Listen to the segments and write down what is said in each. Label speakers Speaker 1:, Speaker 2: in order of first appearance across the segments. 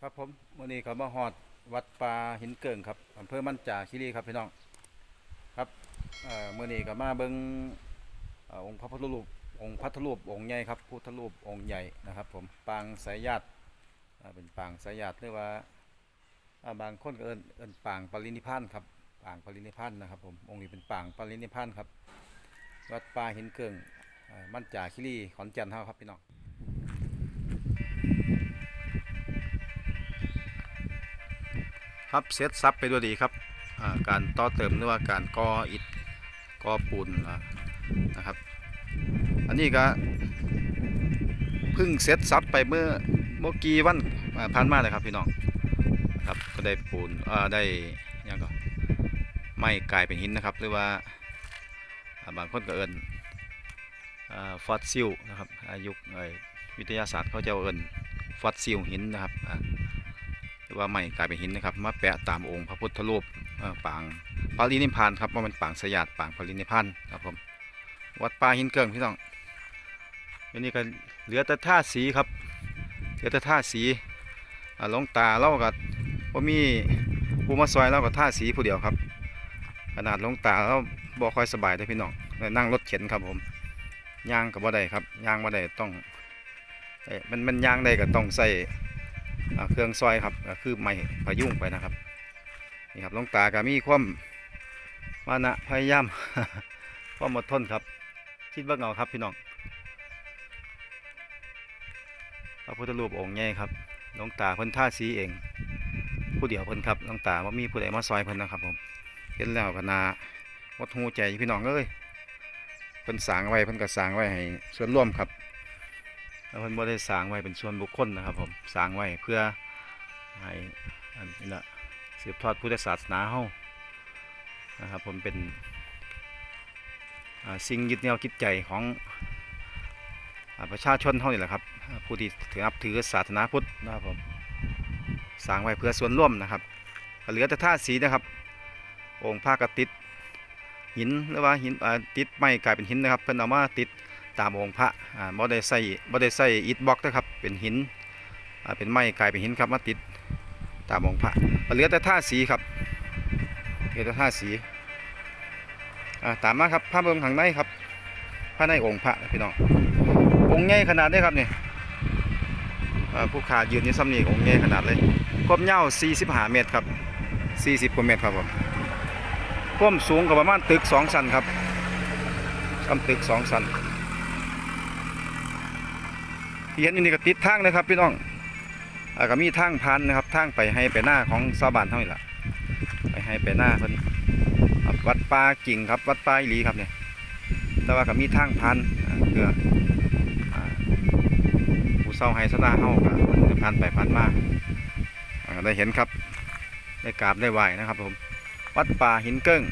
Speaker 1: ครับผมวันนี้เขามาฮอดวัดป่าหินเกิงครับอำเภอมั่นจาคีรีครับพี่น้องครับเอ่อมื่อนี้ก็มาเบิงเอ่อองค์พระพุทธรูปองค์พระพุทธรูปองค์ใหญ่ครับพุทธรูปองค์ใหญ่นะครับ ผมปางสายญาติอ่าเป็นปางสายญาติหรือว่าอ่าบางคนก็เอิ้นเอิ้นปางปรินิพพานครับปางปรินิพพานนะครับผมองค์นี้เป็นปางปรินิพพานครับ วัดป่าหินเกิงอ่ามันจาคีรีขอนแก่นเฮาครับพี่น้อง ครับเซตซับไปด้วยดีครับการต่อเติมหรือว่าการก่ออิฐก่อปูนนะครับ อันนี้ก็เพิ่งเซตซับไปเมื่อเมื่อกี้วันผ่านมาเลยครับพี่น้องครับก็ได้ปูนอ่าได้ยังก็ไม้กลายเป็นหินนะครับ หรือว่าบางคนก็เอินฟอสซิลนะครับอายุเอ่อวิทยาศาสตร์เขาจะเอินฟอสซิลหินนะครับ รือว่าไม่กลายเป็นหินนะครับ มาแปะตามองค์พระพุทธรูปปางปารินิพพานครับว่ามันปางสยาดปางปารินิพพานครับผมวัดป่าหินเกิงพี่น้องอันนี้ก็เหลือแต่ท่าสีครับเหลือแต่ท่าสีหลงตาเล่ากับว่ามีผู้มาซอยเล่ากับท่าสีผู้เดียวครับ ขนาดหลงตาเราบ่คอยสบายเลยพี่น้องเลยนั่งรถเข็นครับผมย่างกับบ่ได้ครับย่างบ่ได้ต้องเอ้ยมันมันย่างได้ก็ต้องใส่ เครื่องซอยครับคือไม้พยุงไปนะครับนี่ครับลงตาก็มีความมานะพยายามความอดทนครับ คิดว่าเงาครับพี่น้องพระพุทธรูปองค์ใหญ่ครับลงตาเพิ่นท่าสีเอง ผู้เดียวเพิ่นครับลงตาว่ามีผู้ใดมาซอยเพิ่นนะครับผมเห็นแล้วก็นาวัดหูใจพี่น้องเอ้ยเพิ่นสางไว้เพิ่นก็สางไว้ให้ส่วนร่วมครับ แล้วเพิ่นบ่ได้สร้างไว้เป็นส่วนบุคคลนะครับผมสร้างไว้เพื่อให้อันนี้ละสืบทอดพุทธศาสนาเฮานะครับผมเป็นสิ่งยึดเหนี่ยวจิตใจของอาประชาชนเฮานี่แหละครับผู้ที่ถือนับถือศาสนาพุทธนะครับผมสร้างไว้เพื่อส่วนร่วมนะครับเหลือแต่ท่าสีนะครับ องค์พระกติดหินหรือว่าหินติดไม้กลายเป็นหินนะครับเพิ่นเอามาติด ตามองค์พระอ่าบ่ได้ใส่บ่ได้ใส่อิฐบล็อกนะครับเป็นหินอ่าเป็นไม้กลายเป็นหินครับมาติดตามองค์พระเหลือแต่ท่าสีครับเหลือแต่ท่าสีอ่าตามมาครับภาพเบิ่งข้างในครับภายในองค์พระพี่น้ององค์ใหญ่ขนาดนี้ครับนี่อ่าผู้ขายืนนี่ซ้ำนี่องค์ใหญ่ขนาดเลยความยาว45 เมตรครับ 40กว่าเมตรครับผมความสูงก็ประมาณตึกสองชั้นครับกำตึกสองชั้น ที่เห็นอยู่นี่ก็ติดทางนะครับพี่น้องอก็มีทางพันนะครับทางไปให้ไปหน้าของชาวบ้านเท่านี้แหละไปให้ไปหน้าเพิ่นวัดป่ากิ่งครับ วัดป่าอีหลีครับเนี่ยแต่ว่าก็มีทางพันเพื่อผู้เศร้าให้สนาเฮาก็เพิ่นจะผ่านไปผ่านมาได้เห็นครับได้กราบได้ไหวนะครับผมวัดป่าหินเกิ้ง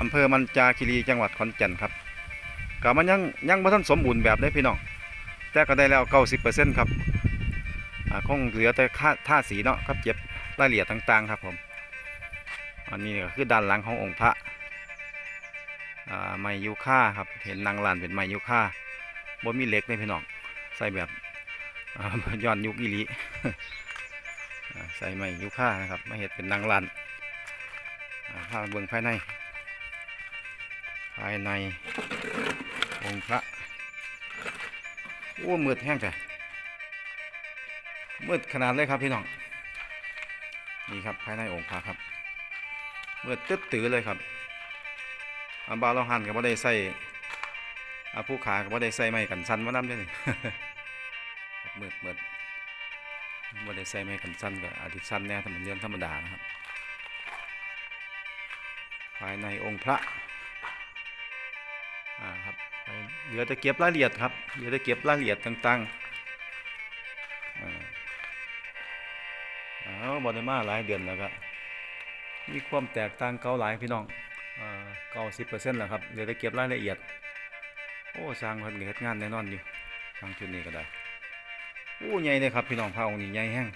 Speaker 1: อำเภอมันจาคีรีจังหวัดขอนแก่นครับก็มันยังยังบ่ทันสมบูรณ์แบบได้พี่น้อง แต่ก็ได้แล้ว90%ครับอ่าคงเหลือแต่ค่าท่าสีเนาะครับเก็บรายละเอียดต่างๆครับผม อันนี้ก็คือด้านหลังขององค์พระอ่าไมยูค่าครับ เห็นนางลานเป็นไมยูค่าบ่มีเหล็กเลยพี่น้อง ใส่แบบอ่าย้อนยุคอีหลีอ่าใส่ไมยูค่านะครับมาเห็ดเป็นนางลานอ่าพาไปเบิ่งภายใน ภายในองค์พระ โอ้มืดแห้งจ้ะมืดขนาดเลยครับพี่น้อง นี่ครับภายในองค์พระครับมืดตึ๊ดตื้อเลยครับอาบาวเราหันกับว่าได้ใส่อาผู้ขากับว่าได้ใส่ไม้กันสันมาน้ำด้วยนี่มืดมืดว่าได้ใส่ไม้กันสันกับอาทิตย์สันแน่ธรรมเรื่องธรรมดานะครับ ภายในองค์พระอ่าครับ เหลือแต่เก็บรายละเอียดครับ เหลือแต่เก็บรายละเอียดต่างๆอ่าเอาบอได้มาหลายเดือนแล้วก็มีความแตกต่างเก่าหลายพี่น้องเก้าสิบเปอร์เซ็นต์แล้วครับ เหลือแต่เก็บรายละเอียด โอ้สร้างเพิ่นเฮ็ดงานแน่นอนอยู่สร้างชุดนี้ก็ได้ โอ้ใหญ่เลยครับพี่น้องพระองค์นี้ใหญ่แห้ง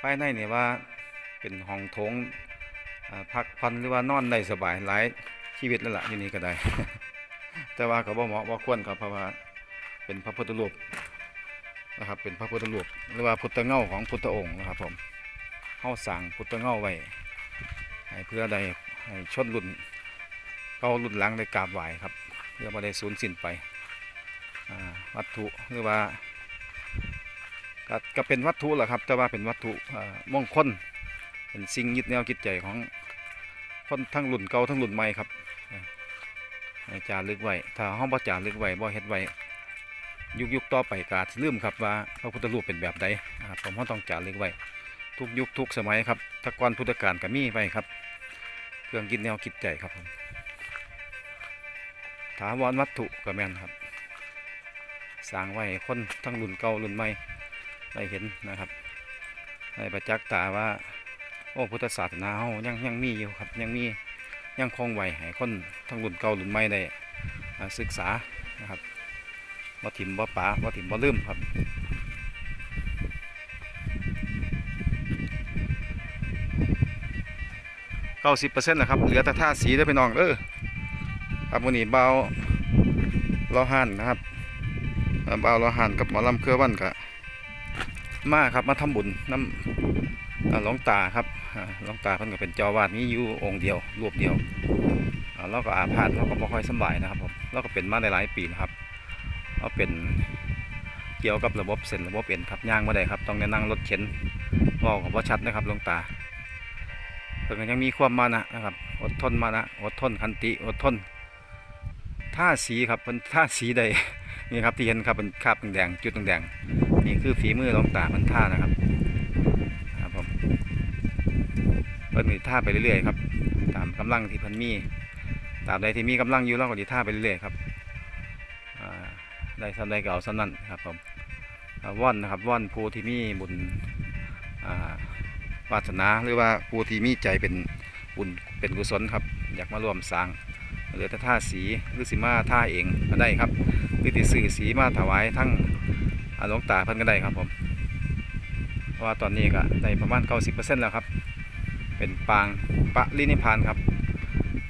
Speaker 1: ภายในเนี่ยว่าเป็นห้องโถงพักพันหรือว่านอนได้สบายหลายชีวิตแล้วล่ะอยู่นี่ก็ได้ แต่ว่าก็บ่เหมาะบ่ควรครับเพราะว่าเป็นพระพุทธรูปนะครับ เป็นพระพุทธรูปหรือว่าพุทธเง่าของพุทธองค์นะครับ ผมเฮาสั่งพุทธเง่าไว้ให้เพื่อใดให้ชนรุ่นเการุ่นหลังได้กราบไหว้ครับ เพื่อบ่ได้สูญสิ้นไปวัตถุหรือว่าก็ก็เป็นวัตถุแหละครับ แต่ว่าเป็นวัตถุมงคลเป็นสิ่งยึดแนวจิตใจของคนทั้งรุ่นเก่าทั้งรุ่นใหม่ครับ จารึกไว้ถ้าห้องบ่จารึกไว้บ่เฮ็ดไว้ยุคยุคต่อไปกาลืมครับว่าพระพุทธรูปเป็นแบบใดครับผมก็ต้องจารึกไว้ทุกยุคทุกสมัยครับตะกอนพุทธกาลก็มีไว้ครับ เครื่องกินแนวคิดใจครับผมถาวรวัตถุก็แม่นครับสร้างไว้ให้คนทั้งรุ่นเก่ารุ่นใหม่ได้เห็นนะครับได้ประจักษ์ตาว่าโอ้พุทธศาสนาเฮายังยังมีอยู่ครับยังมียังคงไว้ให้คน ทั้งรุ่นเก่ารุ่นใหม่ได้ศึกษานะครับบ่ถิ่มบ่ป๋าบ่ถิ่มบ่ลืมครับเก้าสิบเปอร์เซ็นต์นะครับ เหลือแต่ท่าสีเด้อพี่น้องเด้อครับวันนี้เบาล้อหันนะครับเบาล้อหันกับหมอลำเครือวันกะมาครับมาทำบุญน้ำอ่าหลวงตาครับอ่าหลวงตาเพิ่นก็เป็นจอวาดมีอยู่องค์เดียว รูปเดียว เราก็อาพาธเราก็บ่ค่อยสบายนะครับผมเราก็เป็นมาหลายปีนะครับเอาเป็นเกี่ยวกับระบบเส้นระบบเอ็นครับย่างมาได้ครับ ต้องนั่งรถเข็นว่าของว่าชัดนะครับหลวงตาเพิ่ก็ยังมีความมานะนะครับ อดทนมานะอดทนขันติอดทนท่าสีครับเป็นท่าสีใดนี่ครับที่เห็นครับเป็นคราบแดงจุดแดงนี่คือฝีมือหลวงตามันท่านะครับครับผมเพิ่นท่าไปเรื่อยๆครับ ตามกำลังที่พิ่นมี ตามใดที่มีกำลังอยู่เราก็ดีท่าไปเรื่อยๆครับอ่าได้ทำได้ก็เอาสำนั่นครับผมว่อนนะครับว่อนผู้ที่มีบุญอ่าวาสนาหรือว่าผู้ที่มีใจเป็นบุญเป็นกุศลครับ อยากมาร่วมสร้างหรือถ้าท่าสีหรือสีมาท่าเองก็ได้ครับหรือติสื่อสีมาถวายทั้งอ่าหลวงตาเพิ่นก็ได้ครับผมเพราะว่าตอนนี้ก็ได้ประมาณ90%แล้วครับ เป็นปางปะลินิพานครับ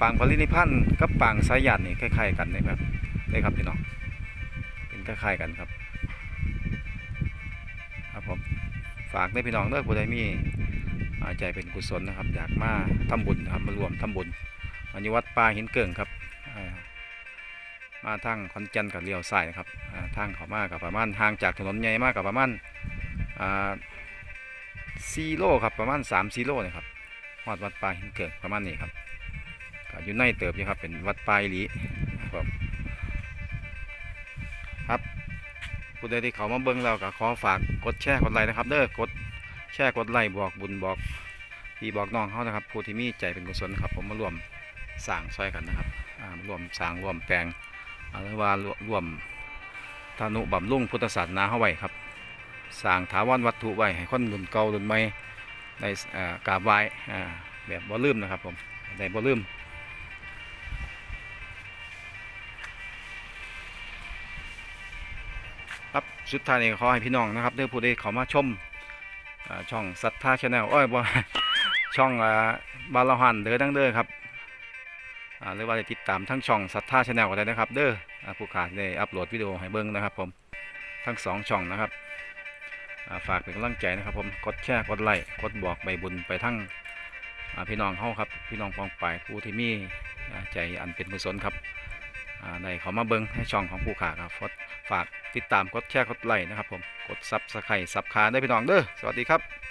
Speaker 1: างปะลินิพพานกับปางสายหยาดนี่คล้ายๆกันเลยครับได้ครับพี่น้องเป็นคล้ายๆกันครับครับผมฝากได้พี่น้องเด้อผู้ใดมีอาใจเป็นกุศลนะครับ อยากมาทำบุญนะครับมารวมทำบุญอันนี้วัดป่าหินเกิ่งครับมาทางคอนเจนกับเลี้ยวซ้ายนะครับทางเขามากับประมาณห่างจากถนนใหญ่มากกับประมาณอ่าสี่ครับประมาณสามสี่โลเนะครับฮอดวัดป่าหินเกิ่งประมาณนี้ครับ อยู่ในเติบอยู่ครับ เป็นวัดป่าอีหลีครับผมผู้ใดที่เขามาเบิ่งแล้วก็ขอฝากกดแชร์กดไลค์นะครับ เด้อกดแชร์กดไลค์บอกบุญบอกพี่บอกน้องเขานะครับผู้ที่มีใจเป็นกุศลครับ ผมมารวมสร้างซอยกันนะครับรวมสร้างรวมแปลงอาหรือว่ารวรวมธนุบำรุงพุทธศาสนาเข้าไว้ครับสร้างถาวรวัตถุไว้ให้คนรุ่นเก่ารุ่นใหม่ได้กราบไหว้แบบบ่ลืมนะครับผมได้บ่ลืม สุดท้ายนี้ขอให้พี่น้องนะครับเด้อผู้ใดเขามาชมช่องสัทธาชาแนลอ้อยบช่องบาลหันเด้อดังเด้อครับหรือว่าจะติดตามทั้งช่องสัทธาชาแนลก็ได้นะครับ เด้อผู้ขาได้อัปโหลดวิดีโอให้เบิ่งนะครับผมทั้งสองช่องนะครับฝากเป็นกำลังใจนะครับผมกดแชร์กดไลค์กดบอกใบบุญไปทั้งพี่น้องเฮาครับพี่น้องปองปายผู้ที่มีใจอันเป็นกุศลครับอ่าได้เขามาเบิ่งให้ช่องของผู้ขาครับ ฝากติดตามกดแชร์กดไลค์นะครับผมกดซับสไครต์ซับคาได้พี่น้องเด้อสวัสดีครับ